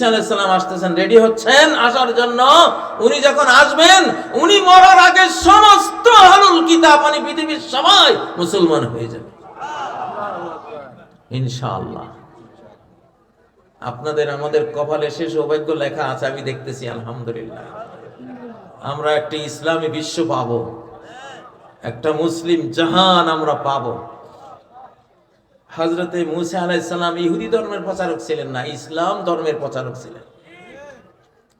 ঈসা আসতেছেন রেডি হচ্ছেন আসার জন্য। উনি যখন আসবেন, উনি মরার আগে সমস্ত আহলুল কিতাব মানে পৃথিবীর সবাই মুসলমান হয়ে যাবে। ইনশাআল্লাহ। আপনাদের আমাদের কপালে সে সৌভাগ্য লেখা আছে, আমি দেখতেছি, আলহামদুলিল্লাহ। আমরা একটি ইসলামী বিশ্ব পাবো। একটা মুসলিম জাহান আমরা পাবো। হজরতে মুসা আলাইসাল্লাম ইহুদি ধর্মের প্রচারক ছিলেন না, ইসলাম ধর্মের প্রচারক ছিলেন।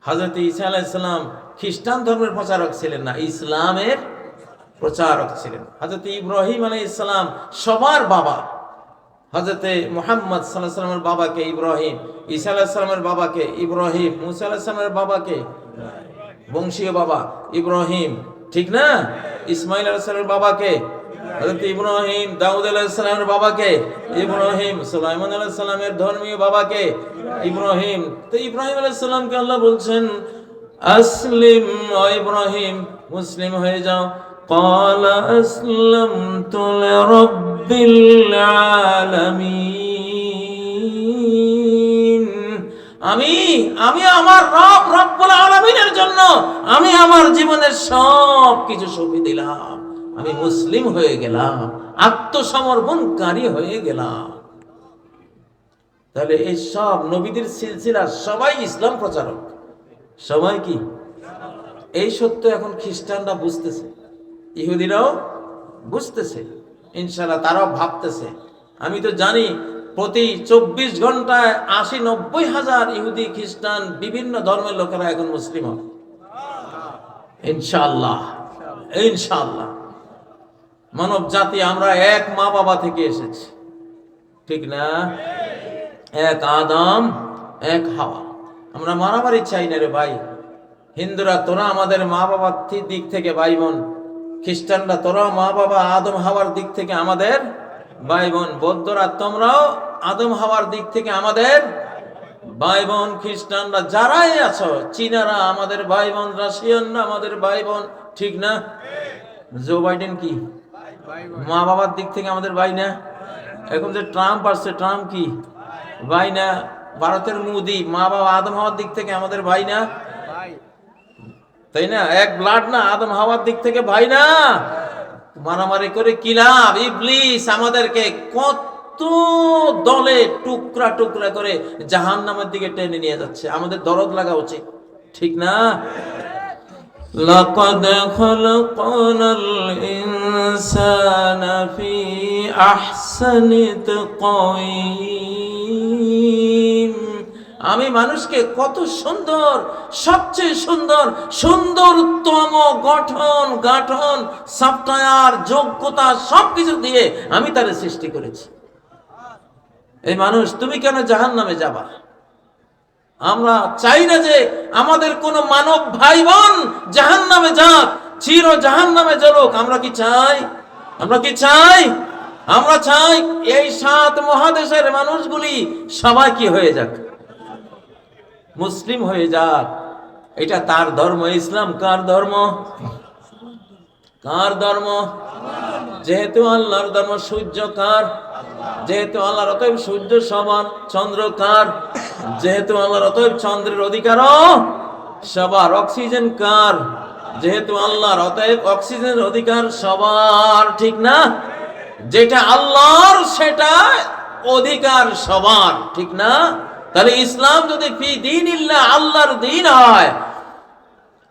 হজরত ঈসা আলাইসাল্লাম খ্রিস্টান ধর্মের প্রচারক ছিলেন না, ইসলামের প্রচারক ছিলেন। হজরত ইব্রাহিম আলাই ইসলাম সবার বাবা। হজরতে মোহাম্মদ সাল্লাহ সাল্লামের বাবাকে ইব্রাহিম, ঈসা আলাহিসাল্লামের বাবাকে ইব্রাহিম, মুসা আলাহিসাল্লামের বাবাকে বংশীয় বাবা ইব্রাহিম, ঠিক না? ইসমাইল আলাহিসাল্লামের বাবাকে হযরত ইব্রাহিম দাউদ আলাইহিসসালামের বাবাকে ইব্রাহিম সুলাইমান আলাইহিসসালামের ধর্মীয় বাবাকে ইব্রাহিম তো ইব্রাহিম আলাইহিসসালামকে আল্লাহ বলছেন আসলিম ও ইব্রাহিম মুসলিম হয়ে যাও قال أسلمت لرب العالمين আমি আমি আমার রব রব্বুল আলামিনের জন্য আমি আমার জীবনের সব কিছু সঁপে দিলাম আমি মুসলিম হয়ে গেলাম, আত্মসমর্পণকারী হয়ে গেলাম। তাহলে এই সব নবীদের সিলসিলা সবাই ইসলাম প্রচারক। সবাই কি? এই সত্য এখন খ্রিস্টানরা বুঝতেছে, ইহুদিরাও বুঝতেছে ইনশাল্লাহ তারাও ভাবতেছে। আমি তো জানি প্রতি চব্বিশ ঘন্টায় আশি নব্বই হাজার ইহুদি, খ্রিস্টান বিভিন্ন ধর্মের লোকেরা এখন মুসলিম হবে। ইনশাল্লাহ ইনশাল্লাহ মানব জাতি, আমরা এক মা বাবা থেকে এসেছি। ঠিক না? এক আদম, এক হাওয়া। আমরা মারামারি চাই না রে ভাই। হিন্দুরা, তোরা আমাদের মা বাবার দিক থেকে ভাই বোন। খ্রিস্টানরা তোরা মা বাবা আদম হাওয়ার দিক থেকে আমাদের ভাই বোন। বৌদ্ধরা, তোমরাও আদম হাওয়ার দিক থেকে আমাদের ভাই বোন। খ্রিস্টানরা, যারাই আছো, চীনারা, আমাদের ভাই বোন রাশিয়ানরা আমাদের ভাই বোন। ঠিক না? জো বাইডেন কি? মা বাবার দিক থেকে আমাদের ভাই না? এখন যে ট্রাম্প আসছে ট্রাম্প কি? ভাই না? ভারতের মোদি মা বাবা আদম হওয়ার দিক থেকে আমাদের ভাই না? তাই না? এক ব্লাড না আদম হওয়ার দিক থেকে ভাই না? মারামারি করে কি লাভ? ইবলিস আমাদেরকে কত দলে টুকরা টুকরা করে জাহান নামের দিকে টেনে নিয়ে যাচ্ছে। আমাদের দরদ লাগা উচিত। ঠিক না? لقد خلقنا الإنسان في أحسن تقويم আমি মানুষকে কত সুন্দর সবচেয়ে সুন্দর সুন্দরতম গঠন গাঠন সফটওয়্যার যোগ্যতা সবকিছু দিয়ে আমি তারে সৃষ্টি করেছি এই মানুষ তুমি কেন জাহান নামে যাবা আমরা চাই না যে আমাদের কোন মানব ভাই বোন জাহান নামে যাক, চির জাহান নামে জ্বলুক। আমরা কি চাই? আমরা কি চাই? আমরা চাই এই সাত মহাদেশের মানুষগুলি সবাই কি হয়ে যাক? মুসলিম হয়ে যাক। এটা তার ধর্ম, ইসলাম কার ধর্ম? কার ধর্ম? যেহেতু আল্লাহর ধর্ম সূর্য কার? যেহেতু আল্লাহর অতএব সূর্য সমান, চন্দ্র কার? যেহেতু আল্লাহর অতএব চন্দ্রের অধিকারও সবার। অক্সিজেন কার? যেহেতু আল্লাহর অতএব অক্সিজেনের অধিকার সবার, ঠিক না? যেটা আল্লাহর, সেটা অধিকার সবার, ঠিক না? তাহলে ইসলাম যদি ফি দিন ইল্লা আল্লাহর দিন হয়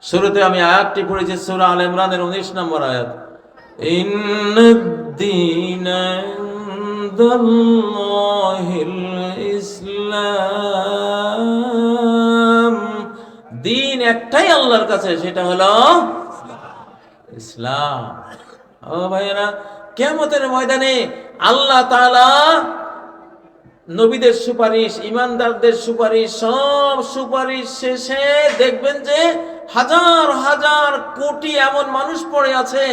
শুরুতে আমি আয়াতটি পড়েছি, সুরা আল ইমরানের 19 নম্বর আয়াত। ইনদাল্লাহিল ইসলাম। দিন একটাই আল্লাহর কাছে, সেটা হলো ইসলাম। ও ভাইয়েরা, কিয়ামতের ময়দানে আল্লাহ তাআলা নবীদের সুপারিশ ইমানদারদের সুপারিশ, সব সুপারিশ শেষে দেখবেন যে হাজার হাজার কোটি এমন মানুষ পড়ে আছে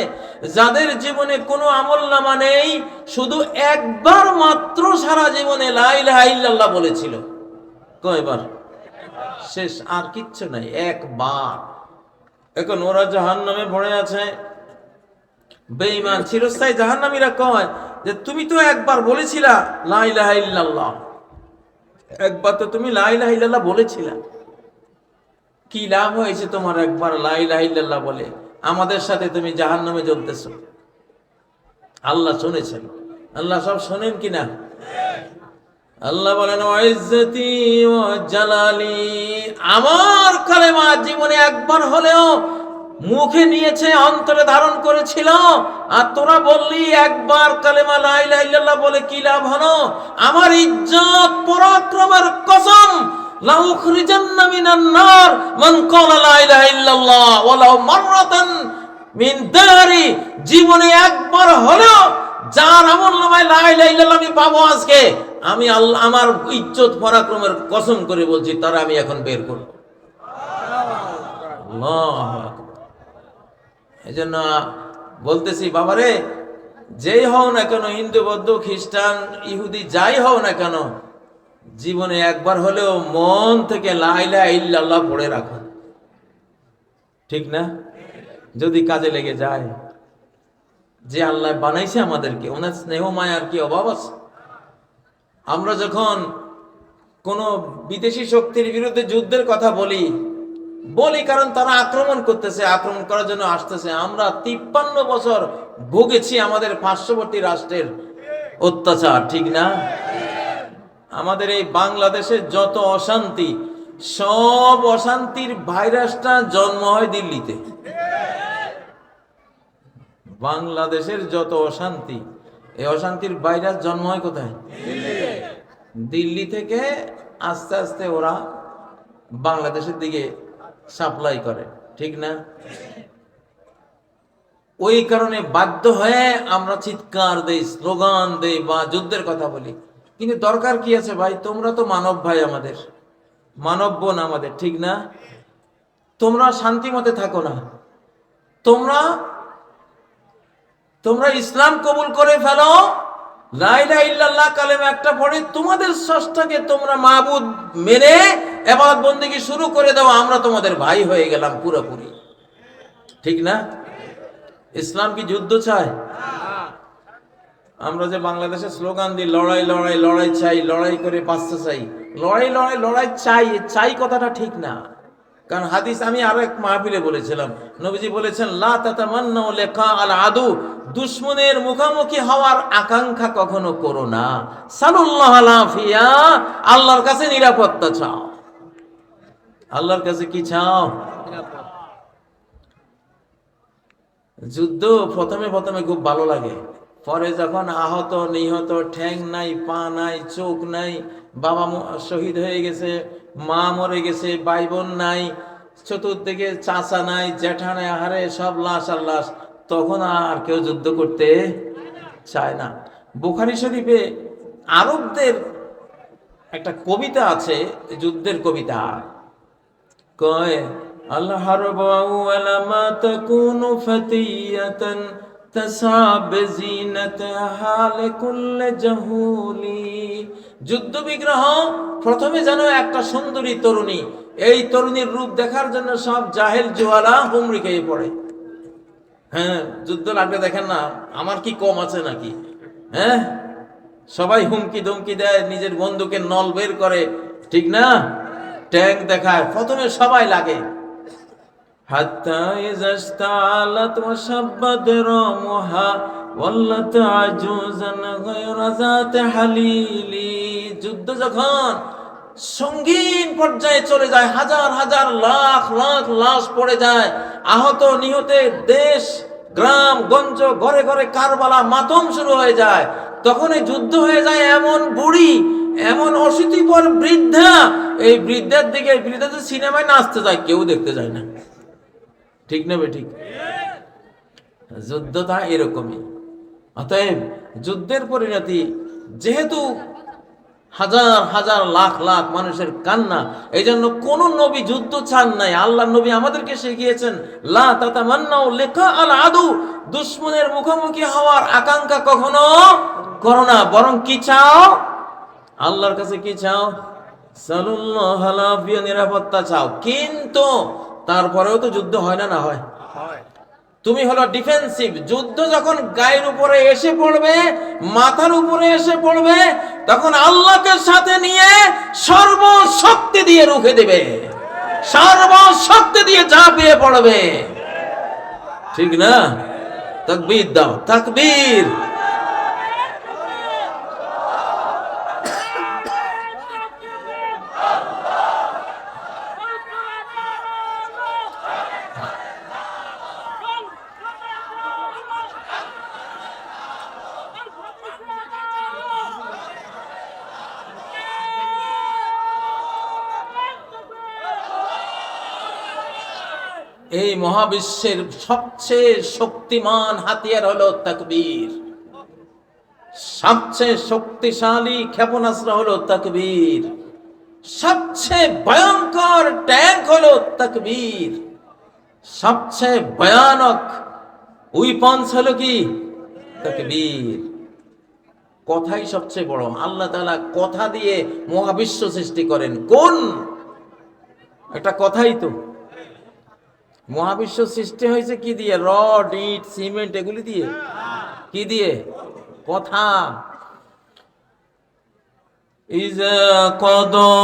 যাদের জীবনে কোনো আমল নামা নেই, শুধু একবার মাত্র সারা জীবনে লাইলাহা ইল্লাল্লাহ বলেছিল। কয়বার শেষ, আর কিচ্ছু নাই, একবার। এখন ওরা জাহান নামে পড়ে আছে। বেঈমান চিরস্থায়ী জাহান্নামীরা কয় যে, তুমি তো একবার বলেছিলা লা ইলাহা একবার তো তুমি লাই লাইল্লাহ বলেছিলা। কি লাভ হয়েছে তোমার একবার? লাই লাইল্লাহ বলে, আমাদের সাথে তুমি জাহান নামে জ্বলতেছ। আল্লাহ শুনেছেন। আল্লাহ সব শোনেন কিনা? আল্লাহ বলেন জালালি। আমার কালেমা জীবনে একবার হলেও মুখে নিয়েছে, অন্তরে ধারণ করেছিল। আর তোরা বললি, একবার কালেমা লা ইলাহা বলে কি লাভ হলো? আমার ইজ্জত, পরাক্রমের কসম লাউখরিজান্না মিনান নার, মান ক্বালা লা ইলাহা জীবনে একবার হলেও যার আমল নামায় লা ইলাহা ইল্লাল্লাহ আমি পাবো আজকে, আমি আল্লাহ, আমার ইজ্জত পরাক্রমের কসম করে বলছি, তারা আমি এখন বের করব। এই জন্য বলতেছি, বাবারে, যেই হও না কেন, হিন্দু, বৌদ্ধ, খ্রিস্টান, ইহুদি, যাই হও না কেন জীবনে একবার হলেও মন থেকে লাইলা ইল্লাল্লাহ পড়ে রাখো ঠিক না? যদি কাজে লেগে যায়, যে আল্লাহ বানাইছে আমাদেরকে, ওনার স্নেহ, মায়ার কি অভাব আছে? আমরা যখন কোনো বিদেশি শক্তির বিরুদ্ধে যুদ্ধের কথা বলি বলি কারণ তারা আক্রমণ করতেছে, আক্রমণ করার জন্য আসতেছে। আমরা তিপ্পান্ন বছর ভুগেছি আমাদের পার্শ্ববর্তী রাষ্ট্রের অত্যাচার, ঠিক না? আমাদের এই বাংলাদেশে যত অশান্তি, সব অশান্তির ভাইরাসটা জন্ম হয় দিল্লিতে। বাংলাদেশের যত অশান্তি, এই অশান্তির ভাইরাস জন্ম হয় কোথায়? দিল্লি থেকে আস্তে আস্তে ওরা বাংলাদেশের দিকে সাপ্লাই করে, ঠিক না? ওই কারণে বাধ্য হয়ে আমরা চিৎকার দেই, স্লোগান দেই বা যুদ্ধের কথা বলি। কিন্তু দরকার কি আছে ভাই? তোমরা তো মানব ভাই আমাদের। মানব বোন আমাদের, ঠিক না? তোমরা শান্তি মতে থাকো না। তোমরা তোমরা ইসলাম কবুল করে ফেলো। লাইলা ইল্লাল্লাহ কালেম একটা পড়ে, তোমাদের ষষ্ঠাকে তোমরা মাহবুদ মেনে এবাদত বন্দিকে শুরু করে দাও, আমরা তোমাদের ভাই হয়ে গেলাম পুরোপুরি। ঠিক না? ইসলাম কি যুদ্ধ চায়? আমরা যে বাংলাদেশে স্লোগান দিই, লড়াই লড়াই লড়াই চাই, লড়াই করে বাঁচতে চাই। লড়াই লড়াই লড়াই চাই চাই কথাটা ঠিক না। কারণ হাদিস আমি আরও এক মাহফিলে বলেছিলাম। নবীজি বলেছেন, লা লেখা আল আদু। দুশ্মনের মুখোমুখি হওয়ার আকাঙ্ক্ষা কখনো করো না। সালুল্লাহ আলাফিয়া আল্লাহর কাছে নিরাপত্তা চাও। আল্লাহর কাছে কি চাও? যুদ্ধ প্রথমে প্রথমে খুব ভালো লাগে। পরে যখন আহত, নিহত, ঠ্যাং নাই, পা নাই, চোখ নাই, বাবা শহীদ হয়ে গেছে, মা মরে গেছে ভাই বোন নাই, চতুর্দিকে চাচা নাই, জ্যাঠা নাই, আহারে সব লাশ আর লাশ, তখন আর কেউ যুদ্ধ করতে চায় না। বুখারি শরীফে আরবদের একটা কবিতা আছে, যুদ্ধের কবিতা। কয় আল্লাহ তাকুনু ফাতিয়াতান তাসাব জিনাতাহা যুদ্ধ বিগ্রহ, প্রথমে যেন একটা সুন্দরী তরুণী। এই তরুণীর রূপ দেখার জন্য সব জাহেল জুয়ালা হুমড়ি খেয়ে পড়ে। হ্যাঁ যুদ্ধ লাগলে দেখেন না, আমার কি কম আছে নাকি? হ্যাঁ? সবাই হুমকি ধমকি দেয়, নিজের বন্ধুকে নল বের করে। ঠিক না? ট্যাঙ্ক দেখায়, প্রথমে সবাই লাগে। হাত্তা ইজাস্তালাত ওয়া শাব্বাত রামুহা ওয়াল্লাত আজুজান গায়রা যাত হালিলি যুদ্ধ যখন সঙ্গীন পর্যায়ে চলে যায়, হাজার হাজার লাখ লাখ লাশ পড়ে যায়, আহত নিহতের দেশ, গ্রাম, গঞ্জ, ঘরে ঘরে কারবালা মাতম শুরু হয়ে যায়। তখন এই যুদ্ধ হয়ে যায় এমন বুড়ি, এমন অশীতিপর বৃদ্ধা। এই বৃদ্ধার দিকে বৃদ্ধাদের সিনেমায় নাচতে যায়, কেউ দেখতে যায় না। ঠিক নেবে ঠিক? যুদ্ধটা এরকমই। অতএব যুদ্ধের পরিণতি যেহেতু হাজার হাজার, লাখ লাখ মানুষের কান্না এই জন্য কোন নবী যুদ্ধ চান নাই। আল্লাহ নবী আমাদেরকে শিখিয়েছেন, লা লেখা আল আদু। দুশ্মনের মুখোমুখি হওয়ার আকাঙ্ক্ষা কখনো করো না। বরং কি চাও? আল্লাহর কাছে কি চাও? সালুল্লাহ নিরাপত্তা চাও। কিন্তু তারপরেও তো যুদ্ধ হয় না না হয়? তুমি হলো ডিফেন্সিভ যুদ্ধ যখন গায়ের উপরে এসে পড়বে মাথার উপরে এসে পড়বে তখন আল্লাহকে সাথে নিয়ে সর্বশক্তি দিয়ে রুখে দেবে। সর্বশক্তি দিয়ে ঝাঁপিয়ে পড়বে। ঠিক না? তাকবীর দাও। তাকবীর। এই মহাবিশ্বের সবচেয়ে শক্তিমান হাতিয়ার হলো তাকবীর। সবচেয়ে শক্তিশালী ক্ষেপণাস্ত্র হলো তাকবীর। সবচেয়ে ভয়ঙ্কর ট্যাঙ্ক হলো তাকবীর। সবচেয়ে ভয়ানক উইপন্স হলো কি? তাকবীর। কথাই সবচেয়ে বড়। আল্লাহ তাআলা কথা দিয়ে মহাবিশ্ব সৃষ্টি করেন। কোন? একটা কথাই তো। মহাবিশ্ব সৃষ্টি হয়েছে কি দিয়ে রড ইট সিমেন্ট এগুলি দিয়ে কি দিয়ে কথা إذا قضى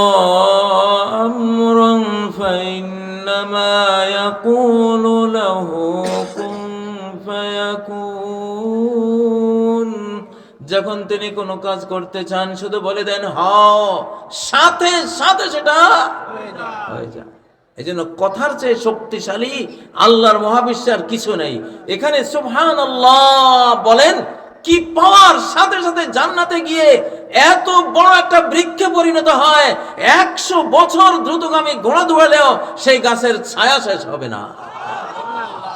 أمرا فإنما يقول له كن فيكون যখন তিনি কোনো কাজ করতে চান শুধু বলে দেন হও সাথে সাথে সেটা হয়ে যায় এই জন্য কথার চেয়ে শক্তিশালী আল্লাহর মহাবিশ্বের কিছু নেই। এখানে আল্লাহ বলেন, কি পাওয়ার সাথে সাথে জান্নাতে গিয়ে এত বড় একটা বৃক্ষে পরিণত হয়, একশো বছর দ্রুতগামী ঘোড়া দৌড়ালেও সেই গাছের ছায়া শেষ হবে না।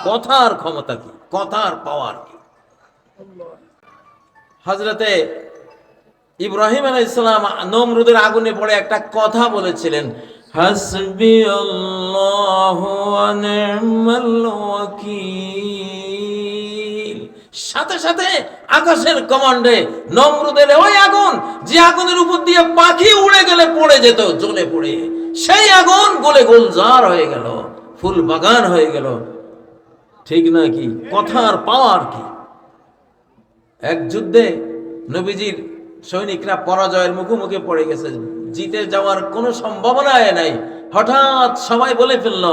কথার ক্ষমতা কি? কথার পাওয়ার কি? হজরতে ইব্রাহিম আলাইহিস সালাম নমরুদের আগুনে পড়ে একটা কথা বলেছিলেন হাসবি আল্লাহ ওয়াকিল সাথে সাথে আকাশের কমান্ডে নমরুদের ওই আগুন, যে আগুনের উপর দিয়ে পাখি উড়ে গেলে পড়ে যেত, জ্বলে পড়ে। সেই আগুন গলে গুলজার হয়ে গেল, ফুল বাগান হয়ে গেল। ঠিক না কি? কথার পাওয়ার কি? এক যুদ্ধে নবীজির সৈনিকরা পরাজয়ের মুখোমুখি পড়ে গেছে। জিতে যাওয়ার কোনো সম্ভাবনায় নাই হঠাৎ সবাই বলে ফেলল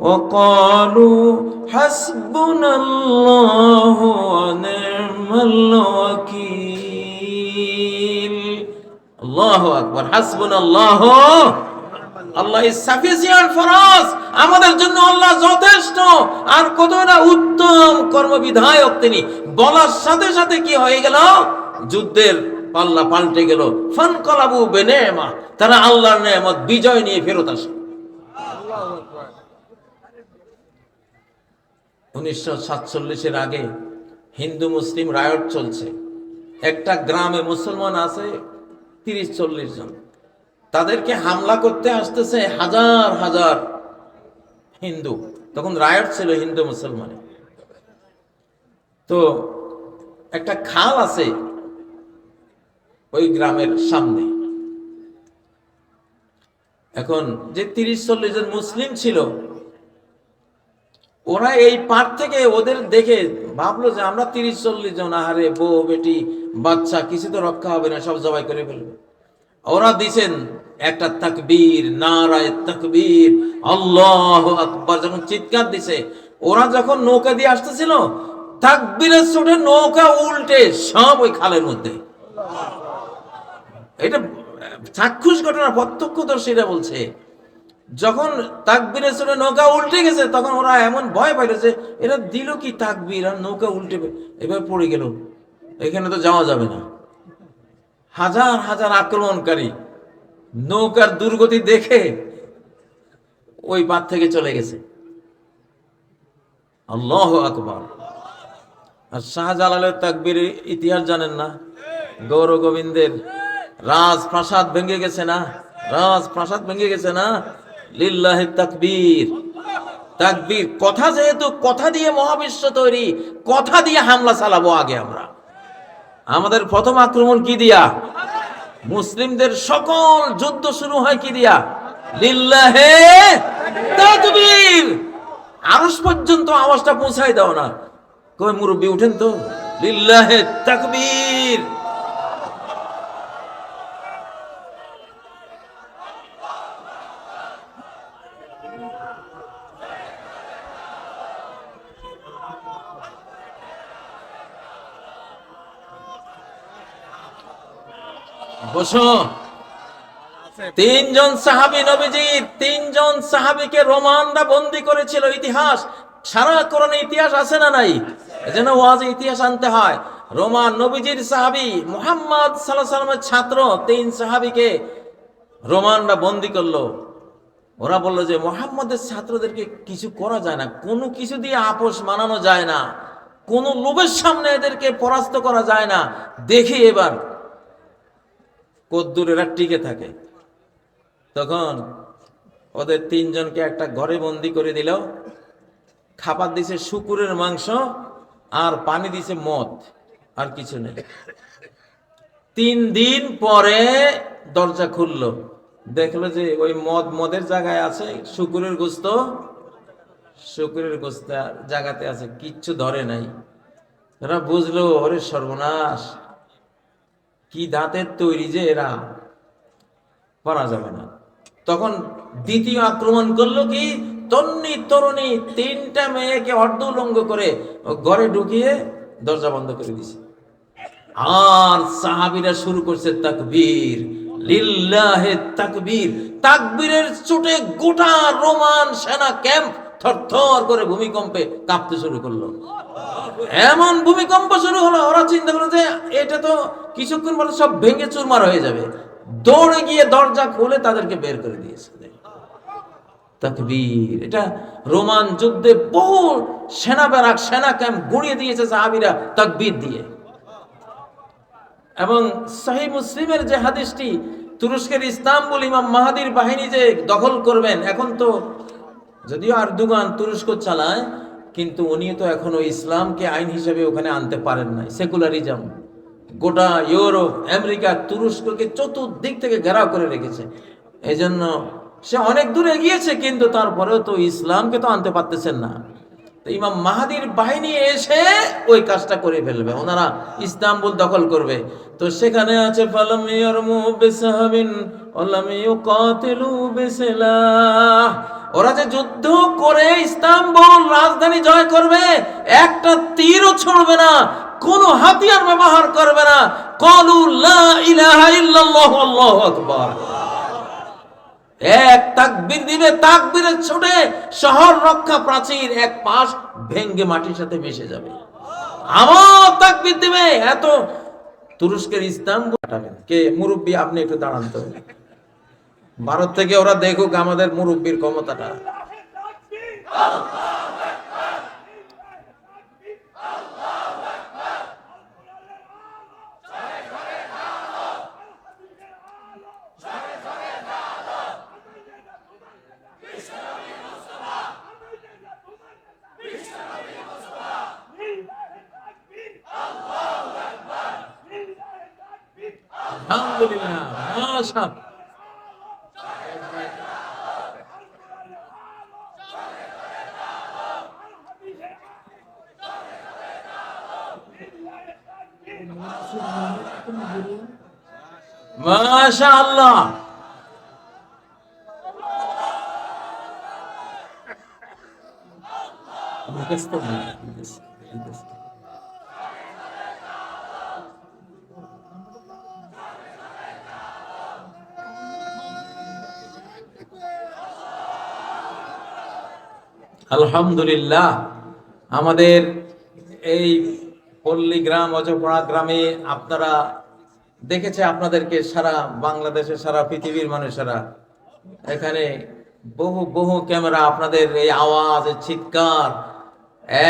وقالوا حسبنا الله ونعم الوكيل الله أكبر حسبنا الله Allah is sufficient for us আমাদের জন্য আল্লাহ যথেষ্ট আর কত না উত্তম কর্মবিধায়ক তিনি বলার সাথে সাথে কি হয়ে গেল যুদ্ধের পাল্লা পাল্টে গেল। ফান কলাবু বেনেমা, তারা আল্লাহর নেয়ামত বিজয় নিয়ে ফেরত আসে। উনিশশো সাতচল্লিশের আগে হিন্দু মুসলিম রায়ট চলছে। একটা গ্রামে মুসলমান আছে তিরিশ চল্লিশ জন। তাদেরকে হামলা করতে আসতেছে হাজার হাজার হিন্দু। তখন রায়ট ছিল হিন্দু মুসলমানে তো একটা খাল আছে ওই গ্রামের সামনে। এখন যে তিরিশ চল্লিশ জন মুসলিম ছিল, ওরা এই পার থেকে ওদের দেখে ভাবলো যে আমরা তিরিশ চল্লিশ জন, আহারে বউ, বেটি, বাচ্চা, কিছু তো রক্ষা হবে না, সব জবাই করে ফেলবে। ওরা দিছেন একটা তাকবীর, নারায় তাকবীর, আল্লাহ আকবার, যখন চিৎকার দিছে, ওরা যখন নৌকা দিয়ে আসতেছিল, তাকবীরের ছোটে নৌকা উল্টে সব ওই খালের মধ্যে। এটা, চাক্ষুষ ঘটনা প্রত্যক্ষদর্শীরা বলছে, যখন তাকবীরের ছোটে নৌকা উল্টে গেছে, তখন ওরা এমন ভয় পাইল যে, এরা দিল কি তাকবীর আর নৌকা উল্টে এবার পড়ে গেল। এখানে তো যাওয়া যাবে না। হাজার হাজার আক্রমণকারী নৌকার দুর্গতি দেখে ওই বাদ থেকে চলে গেছে। আল্লাহ আকবর। আর শাহজালালের তাকবীর ইতিহাস জানেন না? গৌর গোবিন্দের রাজপ্রাসাদ ভেঙে গেছে না? রাজপ্রাসাদ ভেঙে গেছে না? লিল্লাহ তাকবীর। তাকবীর, কথা যেহেতু, কথা দিয়ে মহাবিশ্ব তৈরি, কথা দিয়ে হামলা চালাবো আগে আমরা। আমাদের প্রথম আক্রমণ কি দিয়া? মুসলিমদের সকল যুদ্ধ শুরু হয় কি দিয়া? লিল্লাহে তাকবীর! আরস পর্যন্ত আওয়াজটা পৌঁছাই দাও না। কবে মুরব্বী, উঠেন তো। লিল্লাহে তাকবীর! বসো। তিনজন সাহাবী নবীজির, তিনজন সাহাবিকে রোমানরা বন্দি করেছিল ইতিহাস। সারা কোরআনে ইতিহাস আছে না নাই? এজন্য ওয়াজে ইতিহাস আনতে হয়। রোমান নবীজির সাহাবী মোহাম্মদ আলাইহি সাল্লামের ছাত্র, তিন সাহাবীকে রোমানরা বন্দি করল। ওরা বলল যে, মোহাম্মদের ছাত্রদেরকে কিছু করা যায় না, কোনো কিছু দিয়ে আপোষ মানানো যায় না, কোনো লোভের সামনে এদেরকে পরাস্ত করা যায় না। দেখি এবার। কদ্দুর এরা টিকে থাকে। তখন ওদের তিনজনকে একটা ঘরে বন্দি করে দিল। খাবার দিছে শুকুরের মাংস, আর পানি দিছে মদ, আর কিছু নেই। তিন দিন পরে দরজা খুললো। দেখল যে ওই মদ মদের জায়গায় আছে, শুকুরের গোস্ত। শুকুরের গোস্ত জায়গাতে আছে, কিচ্ছু ধরে নাই। এরা বুঝলো, ওরে সর্বনাশ কি দাঁতের তৈরি যে এরা? পারা যাবে না। তখন দ্বিতীয় আক্রমণ করল কি? তন্নি তরুণী তিনটা মেয়েকে অর্ধ উলঙ্গ করে ঘরে ঢুকিয়ে দরজা বন্ধ করে দিছে। আর সাহাবিরা শুরু করছে তাকবীর। লিল্লাহে তাকবীর। তাকবীরের চোটে গোটা রোমান সেনা ক্যাম্প থরথর করে ভূমিকম্পে কাঁপতে শুরু করল। এমন ভূমিকম্প শুরু হলো, ওরা চিন্তা করল যে এটা তো কিছুক্ষণ পরে সব ভেঙে চুরমার হয়ে যাবে। দৌড়ে গিয়ে দরজা খুলে তাদেরকে বের করে দিয়েছে। তাকবীর, এটা রোমান যুদ্ধে বহু সেনা ব্যারাক সেনা ক্যাম্প গুঁড়িয়ে দিয়েছে সাহাবিরা তাকবীর দিয়ে। এবং সহি মুসলিমের যে হাদিসটি, তুরস্কের ইস্তাম্বুল ইমাম মাহাদির বাহিনী যে দখল করবেন, এখন তো যদিও আরদুগান তুরস্ক চালায়, কিন্তু উনি তো এখনও ইসলামকে আইন হিসেবে ওখানে আনতে পারেন নাই, সেকুলারিজম। গোটা ইউরোপ, আমেরিকা, তুরস্ককে চতুর্দিক থেকে ঘেরাও করে রেখেছে। এই জন্য সে অনেক দূরে গিয়েছে কিন্তু তারপরেও তো ইসলামকে তো আনতে পারতেছেন না। তো ইমাম মাহাদির বাহিনী এসে ওই কাজটা করে ফেলবে, ওনারা ইস্তাম্বুল দখল করবে। তো সেখানে আছে, ফালাম ইয়ারমু বিসাহাবিন ওয়ালাম বিসলাহ। ওরা যে যুদ্ধ করে ইস্তাম্বুল রাজধানী জয় করবে, একটা তীরও ছুড়বে না, কোন হাতিয়ার ব্যবহার করবে না। কলু এক দিবে ছুটে শহর রক্ষা প্রাচীর এক পাশ ভেঙ্গে মাটির সাথে মিশে যাবে। আমার তাকবীর দিবে, এত তুরস্কের ইস্তাম্বুল কে মুরব্বী, আপনি একটু দাঁড়ান তো। ভারত থেকে ওরা দেখুক আমাদের মুরব্বীর ক্ষমতাটা। আলহামদুলিল্লাহ মাশা মাশাআল্লাহ। আলহামদুলিল্লাহ আমাদের এই পল্লী গ্রাম অজপাড়া গ্রামে আপনারা দেখেছে আপনাদেরকে সারা বাংলাদেশে, সারা পৃথিবীর মানুষেরা এখানে বহু বহু ক্যামেরা আপনাদের এই আওয়াজ চিৎকার,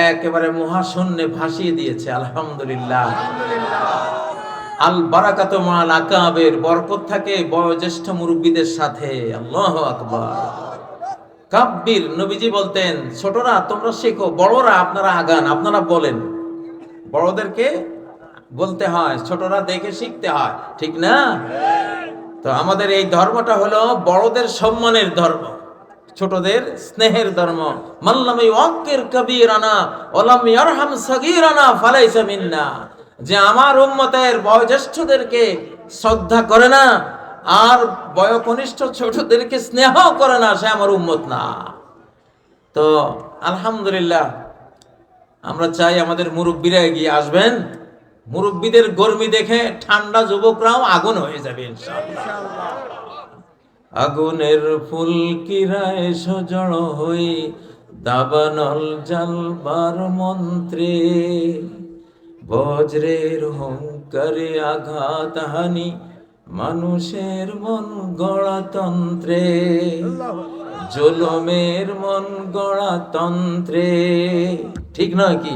একেবারে মহাশূন্যে ভাসিয়ে দিয়েছে, আলহামদুলিল্লাহ। আল বারাকাত মাল আকাবের বরকত থাকে বয়োজ্যেষ্ঠ মুরব্বীদের সাথে, আল্লাহ আকবর। কাব্বির নবীজি বলতেন, ছোটরা, তোমরা শেখো, বড়রা আপনারা আগান, আপনারা বলেন। বড়দেরকে বলতে হয়, ছোটরা দেখে শিখতে হয়, ঠিক না? তো আমাদের এই ধর্মটা হলো বড়দের সম্মানের ধর্ম, ছোটদের স্নেহের ধর্ম। মাল্লামি ওয়াক্কির কবিরানা ওলাম ইয়ারহাম সগীরানা ফালাইসা মিন্না। যে আমার উম্মতের বয়োজ্যেষ্ঠদেরকে শ্রদ্ধা করে না, আর বয়কনিষ্ঠ ছোটদেরকে স্নেহ করে না, সে আমার উম্মত না। তো আলহামদুলিল্লাহ, আমরা চাই আমাদের মুরব্বীরা এগিয়ে আসবেন। মুরব্বীদের গরমি দেখে ঠান্ডা যুবকরাও আগুন হয়ে যাবে আগুনের ফুল কিরায় সজড় হই দাবানল জালবার মন্ত্রে। বজ্রের হুঙ্কারে আঘাত হানি মানুষের মন গড়াতন্ত্রে। জলমের মন গড়াতন্ত্রে। ঠিক নয় কি?